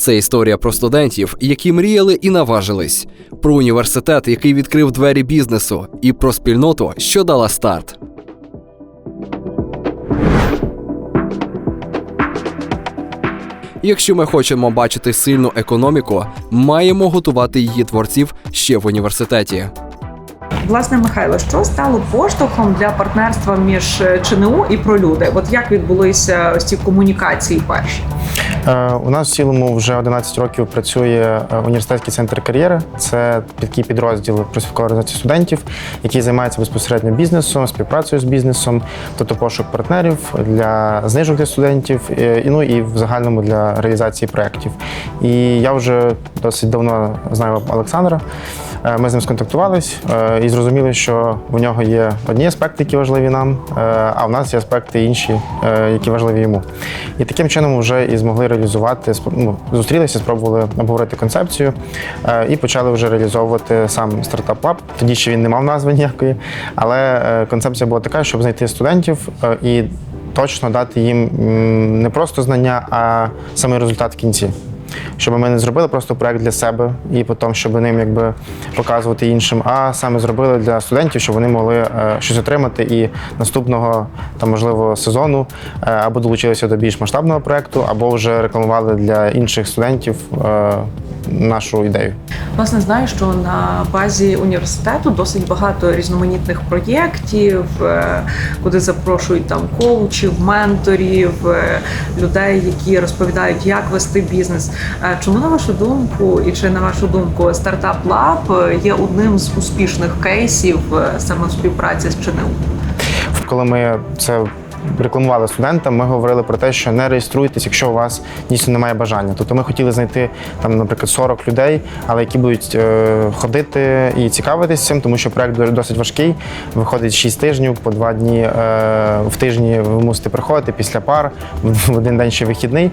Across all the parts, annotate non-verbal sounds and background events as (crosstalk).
Це історія про студентів, які мріяли і наважились, про університет, який відкрив двері бізнесу, і про спільноту, що дала старт. Якщо ми хочемо бачити сильну економіку, маємо готувати її творців ще в університеті. Власне, Михайло, що стало поштовхом для партнерства між е, ЧНУ і пролюди? От як відбулися ось ці комунікації перші? Е, У нас в цілому вже 11 років працює е, університетський центр кар'єри. Це такий підрозділ профспілкової організації студентів, який займається безпосередньо бізнесом, співпрацею з бізнесом, тобто пошук партнерів для знижок для студентів, і ну і в загальному для реалізації проєктів. І я вже досить давно знаю Олександра. Е, Ми з ним сконтактувались е, і зрозуміли, що у нього є одні аспекти, які важливі нам, е, а в нас є аспекти інші, які важливі йому. І таким чином вже і змогли реалізувати, ну, зустрілися, спробували обговорити концепцію і почали вже реалізовувати сам стартап Lab. Тоді ще він не мав назви ніякої, але концепція була така, щоб знайти студентів і точно дати їм не просто знання, а саме результат в кінці. Щоб ми не зробили просто проект для себе і потім, щоб ним якби показувати іншим, а саме зробили для студентів, щоб вони могли е, щось отримати і наступного там можливо сезону е, або долучилися до більш масштабного проекту, або вже рекламували для інших студентів е, нашу ідею. Власне, знаю, що на базі університету досить багато різноманітних проєктів, куди запрошують там коучів, менторів, людей, які розповідають, як вести бізнес. Е, Чому на вашу думку, і чи на вашу думку, стартап Lab є одним з успішних кейсів е, саме співпраці з ЧНУ? Коли ми це рекламували студентам, ми говорили про те, що не реєструйтесь, якщо у вас дійсно немає бажання. Тобто ми хотіли знайти там, наприклад, 40 людей, але які будуть е, ходити і цікавитись цим, тому що проект досить важкий. Виходить 6 тижнів, по 2 дні е, в тижні ви мусите приходити після пар, в один день ще вихідний.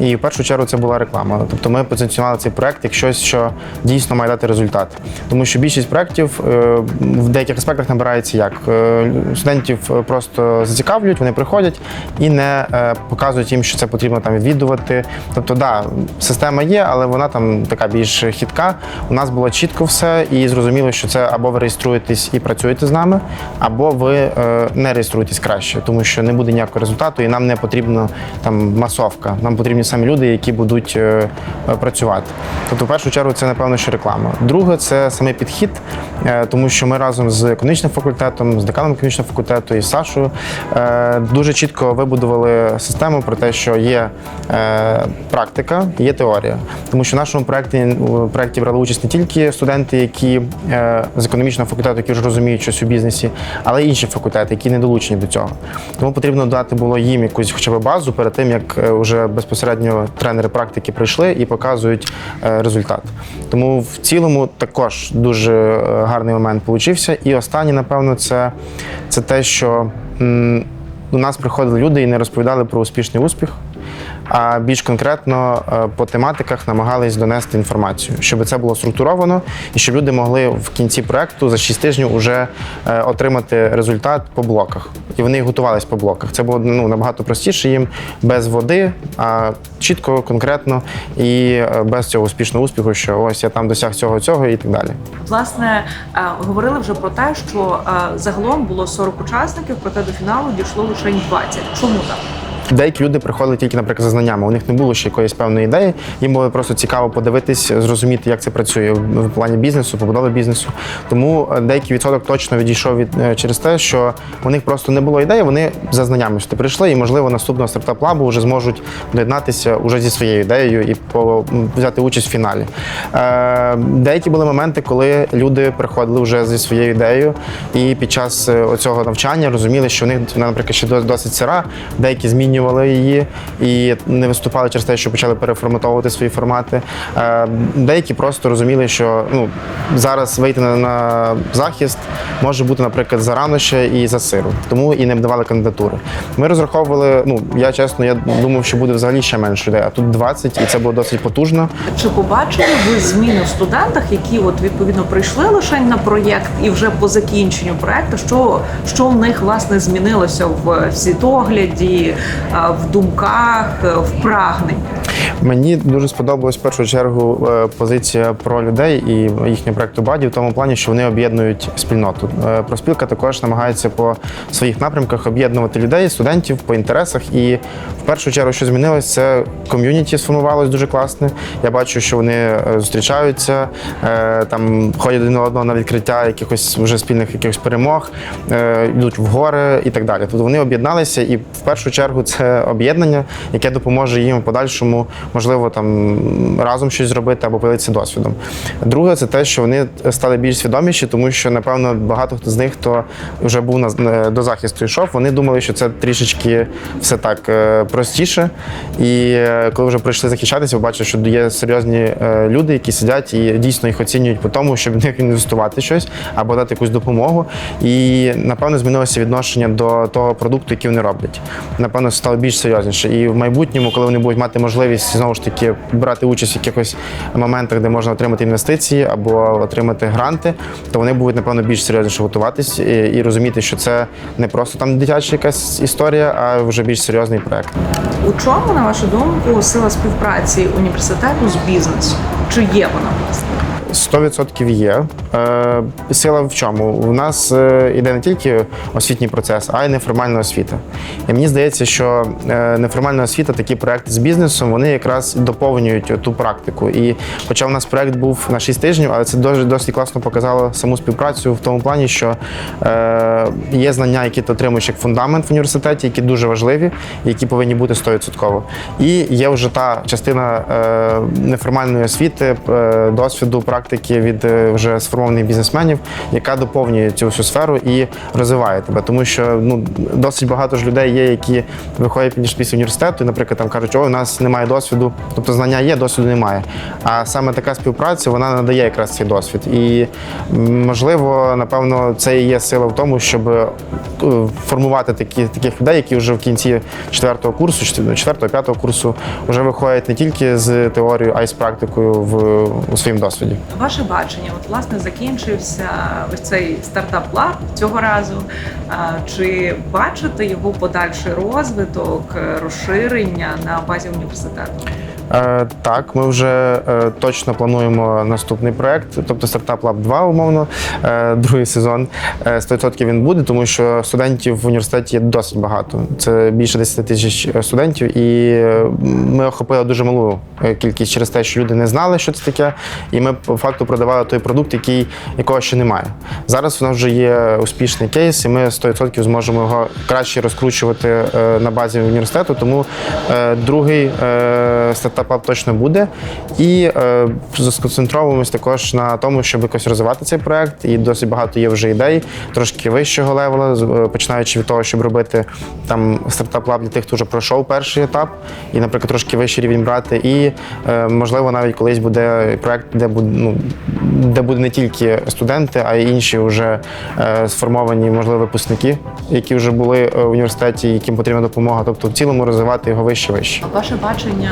І в першу чергу це була реклама. Тобто ми позиціонували цей проект як щось, що дійсно має дати результат. Тому що більшість проєктів е, в деяких аспектах набирається як студентів просто зацікавлюють, вони приходять і не е, показують їм, що це потрібно там відвідувати. Тобто, да, система є, але вона там така більш хитка. У нас було чітко все, і зрозуміло, що це або ви реєструєтесь і працюєте з нами, або ви е, не реєструєтесь краще, тому що не буде ніякого результату, і нам не потрібна там масовка. Нам потрібні самі люди, які будуть е, працювати. Тобто, в першу чергу, це напевно, що реклама. Друге, це саме підхід, тому що ми разом з економічним факультетом, з деканом економічного факультету і з Сашою дуже чітко вибудували систему про те, що є е, практика, є теорія. Тому що в нашому проєкті проєкті брали участь не тільки студенти, які е, з економічного факультету, які вже розуміють щось у бізнесі, але й інші факультети, які не долучені до цього. Тому потрібно дати було їм якусь хоча б базу перед тим, як е, вже безпосередньо тренери практики прийшли і показують результат. Тому в цілому також дуже гарний момент получився. І останнє, напевно, це, це те, що до нас приходили люди і не розповідали про успішний успіх. А більш конкретно е, по тематиках намагались донести інформацію, щоб це було структуровано і щоб люди могли в кінці проекту за 6 тижнів вже е, отримати результат по блоках. І вони готувались по блоках. Це було ну, набагато простіше їм без води, а чітко, конкретно і е, без цього успішного успіху, що ось я там досяг цього, цього і так далі. Власне, говорили вже про те, що загалом було 40 учасників, проте до фіналу дійшло лише 20. Чому так? Деякі люди приходили тільки, наприклад, за знаннями. У них не було ще якоїсь певної ідеї. Їм було просто цікаво подивитись, зрозуміти, як це працює в плані бізнесу, побудови бізнесу. Тому е, деякий відсоток точно відійшов від е, через те, що у них просто не було ідеї. Вони за знаннями сюди прийшли, і можливо наступного стартап лабу вже зможуть доєднатися уже зі своєю ідеєю і взяти участь в фіналі. Е, Деякі були моменти, коли люди приходили вже зі своєю ідеєю, і під час оцього навчання розуміли, що у них, наприклад, ще досить сира, деякі змінювали змінювали її і не виступали через те, що почали переформатовувати свої формати. Е, Деякі просто розуміли, що ну зараз вийти на, захист може бути, наприклад, зарано ще і за сиру, тому і не давали кандидатури. Ми розраховували. Ну я чесно, я думав, що буде взагалі ще менше людей, а тут 20, і це було досить потужно. Чи побачили ви зміни в студентах, які от відповідно прийшли лише на проєкт, і вже по закінченню проєкту, що, що в них власне змінилося в світогляді, в думках, в прагненні? Мені дуже сподобалась в першу чергу е, позиція про людей і їхнього проекту Баді в тому плані, що вони об'єднують спільноту. Е, Проспілка також намагається по своїх напрямках об'єднувати людей, студентів по інтересах. І в першу чергу, що змінилось, це ком'юніті сформувалось дуже класне. Я бачу, що вони е, зустрічаються, е, там ходять один одного на відкриття якихось вже спільних якихось перемог, е, йдуть в гори і так далі. Тобто вони об'єдналися, і в першу чергу це об'єднання, яке допоможе їм в подальшому, можливо, там разом щось зробити або поділитися досвідом. Друге, це те, що вони стали більш свідоміші, тому що напевно багато хто з них, хто вже був на е, до захисту йшов, вони думали, що це трішечки все так е, простіше. І е, коли вже прийшли захищатися, ви бачите, що є серйозні люди, які сидять і дійсно їх оцінюють по тому, щоб в них інвестувати щось або дати якусь допомогу. І напевно змінилося відношення до того продукту, який вони роблять. Напевно, стало більш серйозніше. І в майбутньому, коли вони будуть мати можливість знову ж таки брати участь в якихось моментах, де можна отримати інвестиції або отримати гранти, то вони будуть напевно більш серйозніше готуватись і, і розуміти, що це не просто там дитяча якась історія, а вже більш серйозний проект. У чому, на вашу думку, сила співпраці університету з бізнесом? Чи є вона власне? 100% є. Е, сила в чому? У нас е, іде не тільки освітній процес, а й неформальна освіта. І мені здається, що е, неформальна освіта, такі проекти з бізнесом, вони якраз доповнюють ту практику. І хоча у нас проект був на 6 тижнів, але це дуже досить класно показало саму співпрацю в тому плані, що е, є знання, які ти отримуєш як фундамент в університеті, які дуже важливі, які повинні бути 100%. І є вже та частина е, неформальної освіти, е, досвіду, практики від е, вже сформованих бізнесменів, яка доповнює цю всю сферу і розвиває тебе. Тому що ну досить багато ж людей є, які виходять ніж після університету, і, наприклад, там кажуть, ой, у нас немає досвіду, тобто знання є, досвіду немає. А саме така співпраця вона надає якраз цей досвід. І можливо, напевно, це і є сила в тому, щоб е, формувати такі, таких людей, які вже в кінці четвертого курсу, четвертого, п'ятого курсу вже виходять не тільки з теорією, а й з практикою в у своїм досвіді. Ваше бачення, от власне закінчився ось цей стартап лаб цього разу. Чи бачите його подальший розвиток, е, розширення на базі університету? Е, так, ми вже е, точно плануємо наступний проект, тобто стартап Lab 2, умовно, е, другий сезон. Е, 100% він буде, тому що студентів в університеті є досить багато. Це більше 10 тисяч студентів, і ми охопили дуже малу кількість через те, що люди не знали, що це таке. І ми по факту продавали той продукт, який якого ще немає. Зараз у нас вже є успішний кейс, і ми 100% зможемо його краще розкручувати на базі університету. Тому другий е, стартап точно буде. І е, сконцентровуємось також на тому, щоб якось розвивати цей проект. І досить багато є вже ідей, трошки вищого левела, е, починаючи від того, щоб робити там стартап лаб для тих, хто вже пройшов перший етап, і, наприклад, трошки вищий рівень брати. І е, можливо, навіть колись буде проект, де буде ну де буде не тільки студенти, а й інші вже е, сформовані, можливо, випускники, які вже були е, в університеті, яким потрібна допомога. Тобто в цілому розвивати його вище вище. Ваше бачення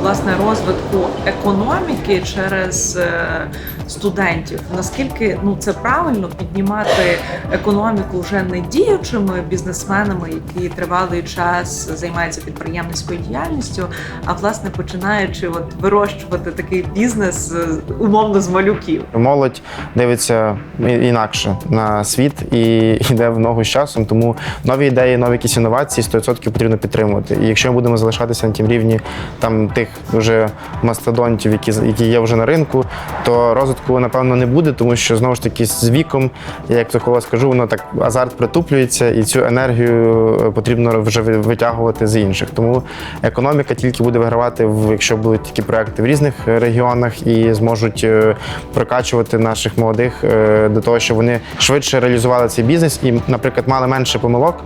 власне розвитку економіки через е, студентів. Наскільки ну це правильно піднімати економіку вже не діючими бізнесменами, які тривалий час займаються підприємницькою діяльністю, а власне починаючи от вирощувати такий бізнес е, умовно з малюків. Молодь дивиться інакше на світ і йде в ногу з часом. Тому нові ідеї, нові якісь інновації 100% потрібно підтримувати. І якщо ми будемо залишатися на тім рівні там тих вже мастодонтів, які які є вже на ринку, то розвитку напевно не буде, тому що знову ж таки з віком, я як такого скажу, воно так азарт притуплюється, і цю енергію е, потрібно вже витягувати з інших. Тому економіка тільки буде вигравати, якщо будуть такі проекти в різних регіонах і зможуть е, прокачувати наших молодих е, до того, щоб вони швидше реалізували цей бізнес і, наприклад, мали менше помилок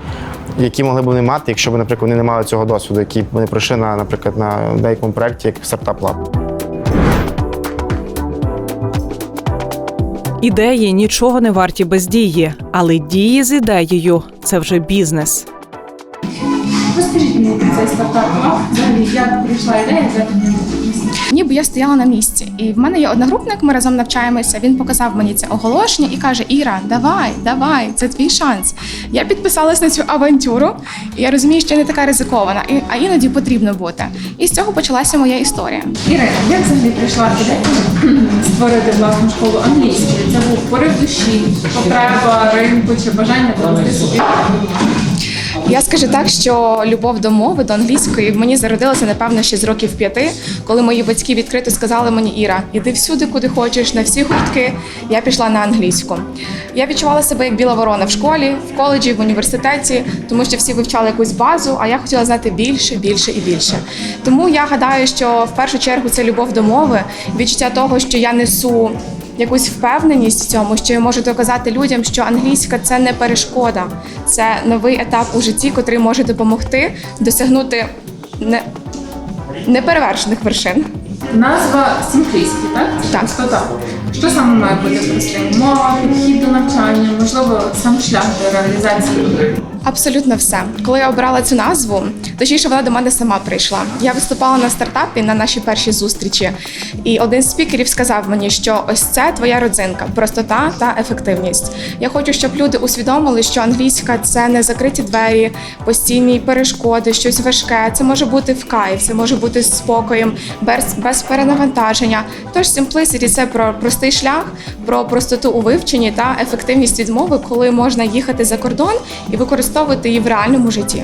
які могли б вони мати, якщо б, наприклад, вони не мали цього досвіду, який вони пройшли на, наприклад, на деякому проєкті, як Startup Lab. Ідеї нічого не варті без дії, але дії з ідеєю це вже бізнес. Розкажіть мені про цей стартап. Взагалі, як прийшла ідея взяти Ніби я стояла на місці, і в мене є одногрупник, ми разом навчаємося. Він показав мені це оголошення і каже: Іра, давай, давай, це твій шанс. Я підписалась на цю авантюру, і я розумію, що я не така ризикована, і- а іноді потрібно бути. І з цього почалася моя історія. Ірина, як взагалі прийшла ідея створити власну школу англійської? Це був порив душі, потреба ринку чи бажання довести собі. Я скажу так, що любов до мови, до англійської мені зародилася напевно ще з років п'яти, коли мої батьки відкрито сказали мені Іра, іди всюди, куди хочеш, на всі гуртки. Я пішла на англійську. Я відчувала себе як біла ворона в школі, в коледжі, в університеті, тому що всі вивчали якусь базу, а я хотіла знати більше, більше і більше. Тому я гадаю, що в першу чергу це любов до мови, відчуття того, що я несу якусь впевненість в цьому, що я можу доказати людям, що англійська це не перешкода, це новий етап у житті, котрий може допомогти досягнути не, неперевершених вершин. Назва Simplicity, так? Так. простота. Що саме має бути простим? Мова, підхід до навчання, можливо, сам шлях до реалізації. Абсолютно все. Коли я обрала цю назву, точніше вона до мене сама прийшла. Я виступала на стартапі на нашій першій зустрічі, і один з спікерів сказав мені, що ось це твоя родзинка, простота та ефективність. Я хочу, щоб люди усвідомили, що англійська це не закриті двері, постійні перешкоди, щось важке. Це може бути в кайф, це може бути з спокоєм, без, без перенавантаження. Тож Simplicity – це про простий шлях, про простоту у вивченні та ефективність відмови, коли можна їхати за кордон і використовувати її в реальному житті.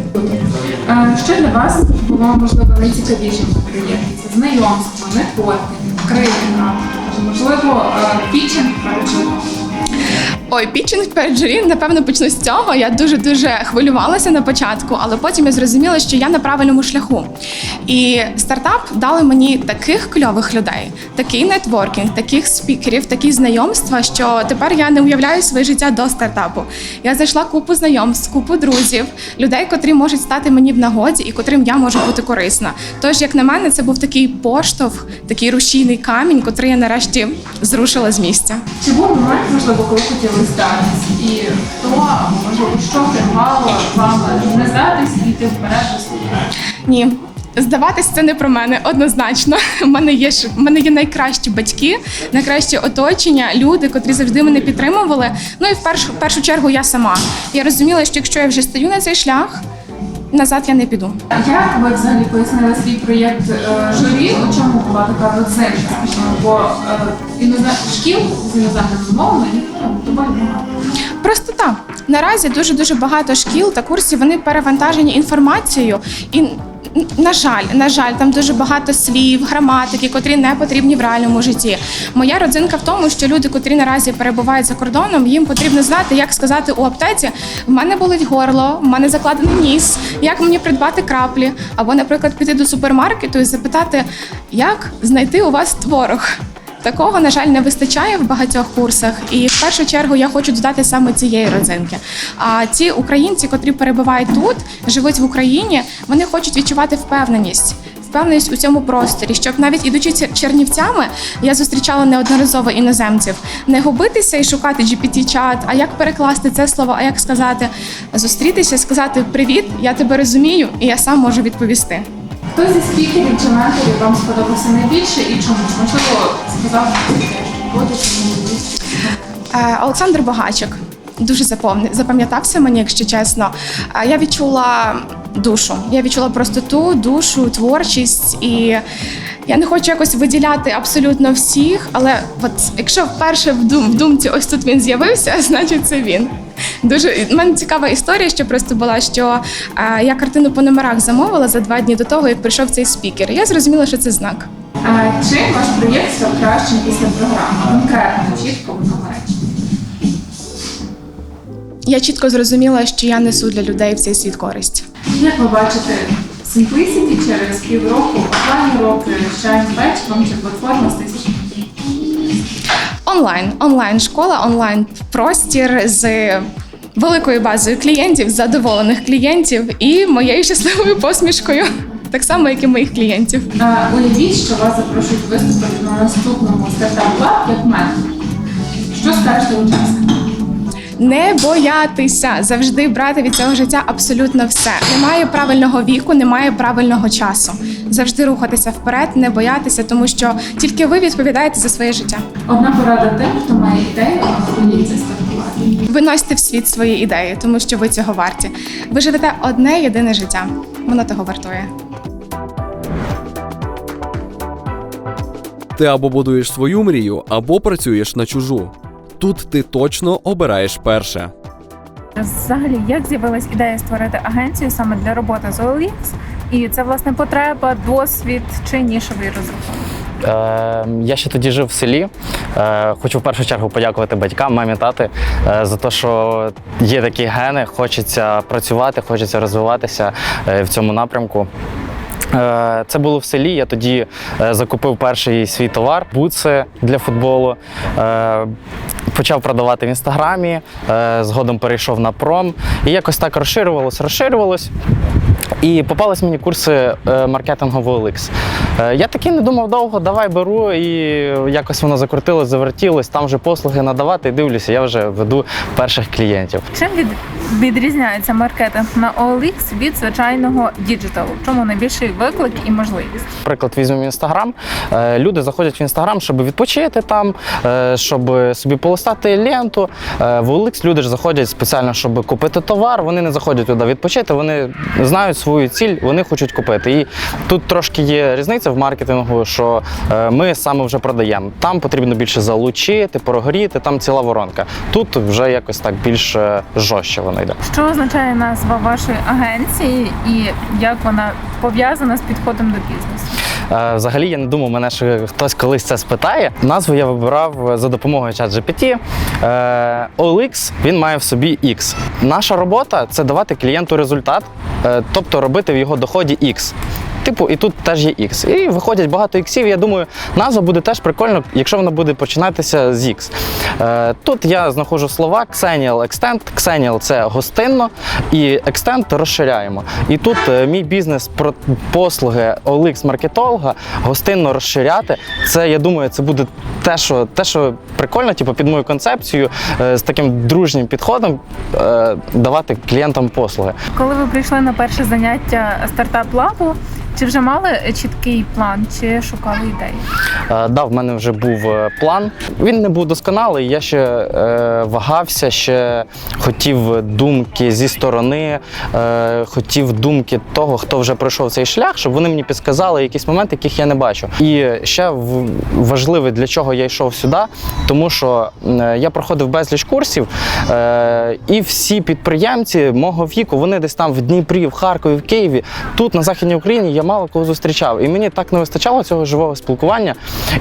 Е, Що для вас було можливо найцікавішим проєкті? Це знайомство, нетворкінг, критика, можливо, е, пічинг перед журналом? Ой, пітчинг перед напевно, почну з цього. Я дуже дуже хвилювалася на початку, але потім я зрозуміла, що я на правильному шляху. І стартап дали мені таких кльових людей, такий нетворкінг, таких спікерів, такі знайомства, що тепер я не уявляю своє життя до стартапу. Я знайшла купу знайомств, купу друзів, людей, котрі можуть стати мені в нагоді і котрим я можу бути корисна. Тож, як на мене, це був такий поштовх, такий рушійний камінь, котрий я нарешті зрушила з місця. Був момент, можливо, коли хотіли здатись? І хто можливо що керувало вам не здатись і йти вперед до? Ні. Здаватись це не про мене однозначно. (laughs) У мене є ж в мене є найкращі батьки, найкраще оточення, люди, котрі завжди мене підтримували. Ну і в першу в першу чергу я сама. Я розуміла, що якщо я вже стою на цей шлях, назад я не піду. Як ви взагалі пояснили свій проєкт е, журі? У чому була така родзинка? Бо е, інозем- шкіл з іноземними мовами. Просто так. Наразі дуже дуже багато шкіл та курсів вони перевантажені інформацією і. На жаль, на жаль, там дуже багато слів, граматики, котрі не потрібні в реальному житті. Моя родзинка в тому, що люди, котрі наразі перебувають за кордоном, їм потрібно знати, як сказати у аптеці: в мене болить горло, в мене закладений ніс, як мені придбати краплі, або, наприклад, піти до супермаркету і запитати, як знайти у вас творог. Такого, на жаль, не вистачає в багатьох курсах, і в першу чергу я хочу додати саме цієї родзинки. А ті українці, котрі перебувають тут, живуть в Україні, вони хочуть відчувати впевненість. Впевненість у цьому просторі, щоб навіть ідучи чернівцями, я зустрічала неодноразово іноземців. Не губитися і шукати GPT-чат, а як перекласти це слово, а як сказати, зустрітися, сказати Привіт, я тебе розумію, і я сам можу відповісти. Хто зі спікерів чи менторів вам сподобався найбільше і чому? Можливо, сказав, буде чи? Е, Олександр Багачик. Дуже запам'ятався мені, якщо чесно. Е, Я відчула душу. Я відчула простоту, душу, творчість і. Я не хочу якось виділяти абсолютно всіх, але от якщо вперше в, дум, в думці ось тут він з'явився, (laughs) значить це він. Дуже в мене цікава історія, що просто була, що е, я картину по номерах замовила за два дні до того, як прийшов цей спікер. Я зрозуміла, що це знак. А чим ваш проєкт став кращим після програми? Конкретно, чітко в одному речі. Я чітко зрозуміла, що я несу для людей в цей світ користь. Як ви бачите Simplicity через півроку, останні роки, Shine Batch, чи платформа з тисяч? Онлайн, онлайн школа, онлайн простір з великою базою клієнтів, задоволених клієнтів і моєю щасливою посмішкою, так само, як і моїх клієнтів. Уявіть, що вас запрошують виступити на наступному стартап лаб як ментор. Що скажете учасникам? Не боятися завжди брати від цього життя абсолютно все. Немає правильного віку, немає правильного часу. Завжди рухатися вперед, не боятися, тому що тільки ви відповідаєте за своє життя. Одна порада тим, хто має ідею, а боїться стартувати. Виносьте в світ свої ідеї, тому що ви цього варті. Ви живете одне єдине життя. Воно того вартує. Ти або будуєш свою мрію, або працюєш на чужу. Тут ти точно обираєш перше. Взагалі, як з'явилась ідея створити агенцію саме для роботи з OLX? І це власне потреба, досвід чи нішовий розрахунок? Е, я ще тоді жив в селі. Е, хочу в першу чергу подякувати батькам, мамі, тати е, за те, що є такі гени, хочеться працювати, хочеться розвиватися е, в цьому напрямку. Е, Це було в селі. Я тоді е, закупив перший свій товар, бутси для футболу. Е, Почав продавати в інстаграмі, згодом перейшов на пром. І якось так розширювалось, розширювалось. І попались мені курси маркетингового Оликс. Е, Я такий не думав довго, давай беру, і якось воно закрутилось, завертілось, там вже послуги надавати, і дивлюся, я вже веду перших клієнтів. Чим від, відрізняється маркетинг на OLX від звичайного діджиталу? Чому найбільший виклик і можливість? Приклад візьмемо інстаграм. Е, Люди заходять в інстаграм, щоб відпочити там, е, щоб собі полистати ленту. В OLX люди ж заходять спеціально, щоб купити товар. Вони не заходять туди відпочити, вони знають свою ціль, вони хочуть купити. І тут трошки є різниця в маркетингу, що е, ми саме вже продаємо. Там потрібно більше залучити, прогоріти, там ціла воронка. Тут вже якось так більш е, жорстче воно йде. Що означає назва вашої агенції і як вона пов'язана з підходом до бізнесу? Е, Взагалі я не думав, мене ще хтось колись це спитає. Назву я вибирав за допомогою ChatGPT. Е, OLX він має в собі X. Наша робота це давати клієнту результат, е, тобто робити в його доході X. Типу, і тут теж є X. І виходять багато іксів. Я думаю, назва буде теж прикольно, якщо вона буде починатися з X. Е, тут я знаходжу слова Xennial Extend. Xennial – це гостинно, і Extend розширяємо. І тут е, мій бізнес про послуги OLX маркетолога гостинно розширяти. Це я думаю, це буде те, що те, що прикольно, типу, під мою концепцію, е, з таким дружнім підходом давати клієнтам послуги. Коли ви прийшли на перше заняття стартап лабу, чи вже мали чіткий план, чи шукали ідеї? Е, Да, в мене вже був е, план. Він не був досконалий. Я ще е, вагався, ще хотів думки зі сторони, е, хотів думки того, хто вже пройшов цей шлях, щоб вони мені підказали якісь моменти, яких я не бачу. І ще важливе, для чого я йшов сюди, тому що е, я проходив безліч курсів, е, і всі підприємці мого віку, вони десь там в Дніпрі, в Харкові, в Києві, тут на Західній Україні я мало кого зустрічав. І мені так не вистачало цього живого спілкування.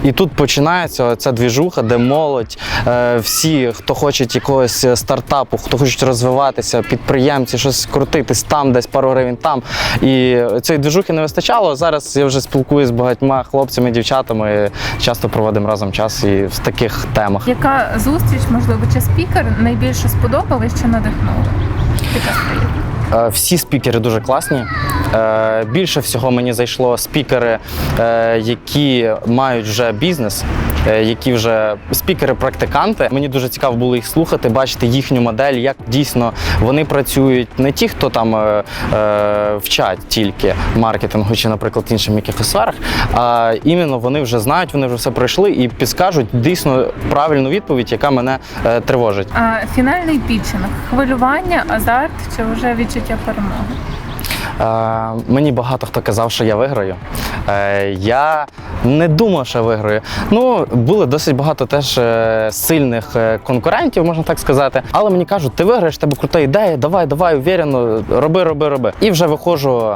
І тут починається ця двіжуха, де молодь, е, всі, хто хоче якогось стартапу, хто хочуть розвиватися, підприємці, щось крутитись там, десь пару гривень там. І цієї двіжухи не вистачало. Зараз я вже спілкуюся з багатьма хлопцями, дівчатами, часто проводимо разом час і в таких темах. Яка зустріч, можливо, чи спікер найбільше сподобалась чи надихнула? Яка? Е, Всі спікери дуже класні. Е, Більше всього мені зайшло спікери, е, які мають вже бізнес, е, які вже спікери-практиканти. Мені дуже цікаво було їх слухати, бачити їхню модель, як дійсно вони працюють. Не ті, хто там е, е, вчать тільки маркетингу чи, наприклад, іншим якихось сферах, а іменно вони вже знають, вони вже все пройшли і підскажуть дійсно правильну відповідь, яка мене е, тривожить. А фінальний пітчинг хвилювання, азарт чи вже відчуття перемоги? Е, мені багато хто казав, що я виграю. Е, я не думав, що виграю. Ну, було досить багато теж е, сильних е, конкурентів, можна так сказати. Але мені кажуть, ти виграєш, тебе крута ідея, давай, давай, уверено, роби, роби, роби. І вже виходжу.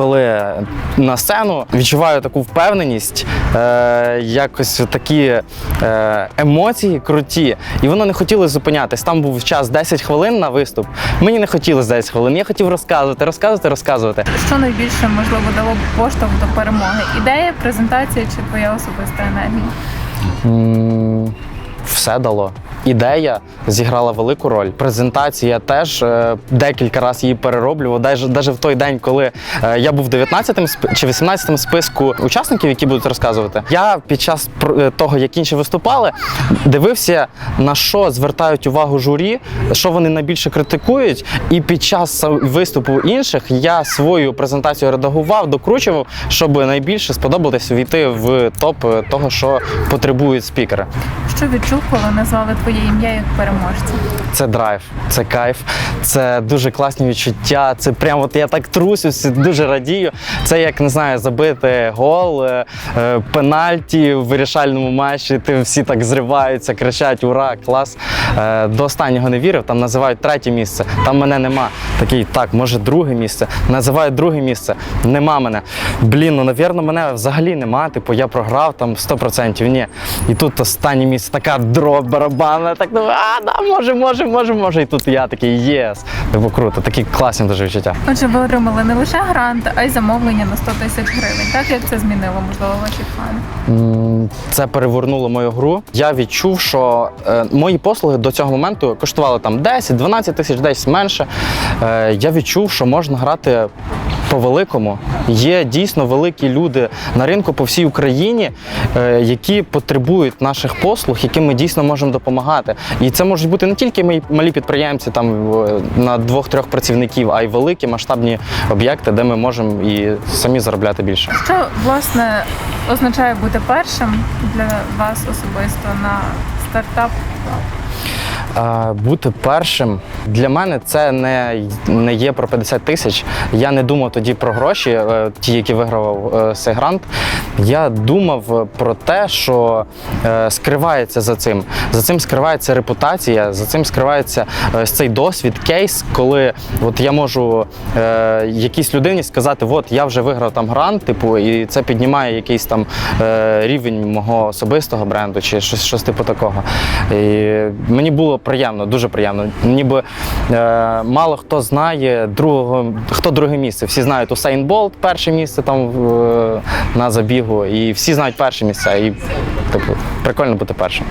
Коли на сцену відчуваю таку впевненість, е, якось такі е, емоції круті, і воно не хотілося зупинятись. Там був час 10 хвилин на виступ. Мені не хотілося 10 хвилин. Я хотів розказувати, розказувати, розказувати. Що найбільше можливо дало поштовх до перемоги? Ідея, презентація чи твоя особиста енергія? Все дало. Ідея зіграла велику роль. Презентація теж е, декілька разів її перероблював. Навіть в той день, коли е, я був 19-м чи 18-м списку учасників, які будуть розказувати. Я під час е, того, як інші виступали, дивився на що звертають увагу журі, що вони найбільше критикують. І під час виступу інших я свою презентацію редагував, докручував, щоб найбільше сподобалось війти в топ того, що потребують спікери. Що відчув, коли назвали ім'я як переможця? Це драйв, це кайф, це дуже класні відчуття. Це прямо от я так трусюсь, дуже радію. Це як не знаю, забити гол, е, е, пенальті в вирішальному матчі. Ти всі так зриваються, кричать Ура, клас! Е, До останнього не вірив. Там називають третє місце. Там мене нема. Такий, так, може, друге місце. Називають друге місце. Нема мене. Блін, ну навірно, мене взагалі нема. Типу, я програв там 100%. Ні. І тут останнє місце, така дроб барабанна. Так думаю, а, да, може, може, може, може. І тут я такий єс. Типу круто, такі класні дуже відчуття. Отже, ви отримали не лише грант, а й замовлення на 100 тисяч гривень. Так як це змінило, можливо, ваші плани? Це перевернуло мою гру. Я відчув, що е, мої послуги до цього моменту коштували там 10-12 тисяч, десь менше. Е, я відчув, що можна грати по-великому. Є дійсно великі люди на ринку по всій Україні, е, які потребують наших послуг, яким ми дійсно можемо допомагати. І це можуть бути не тільки мої малі підприємці там е, на двох-трьох працівників, а й великі масштабні об'єкти, де ми можемо і самі заробляти більше. Що власне означає бути першим для вас особисто на стартап? Е, Бути першим для мене це не, не є про 50 тисяч. Я не думав тоді про гроші, е, ті, які вигравав е, цей грант. Я думав про те, що е, скривається за цим. За цим скривається репутація, за цим скривається е, цей досвід, кейс, коли от я можу е, якійсь людині сказати, от я вже виграв там грант, типу, і це піднімає якийсь там е, рівень мого особистого бренду чи щось, щось типу такого. І мені було приємно, дуже приємно. Ніби е, мало хто знає другого, хто друге місце. Всі знають Усейн Болт, перше місце там е, на забігу, і всі знають перше місце. І типу, прикольно бути першим.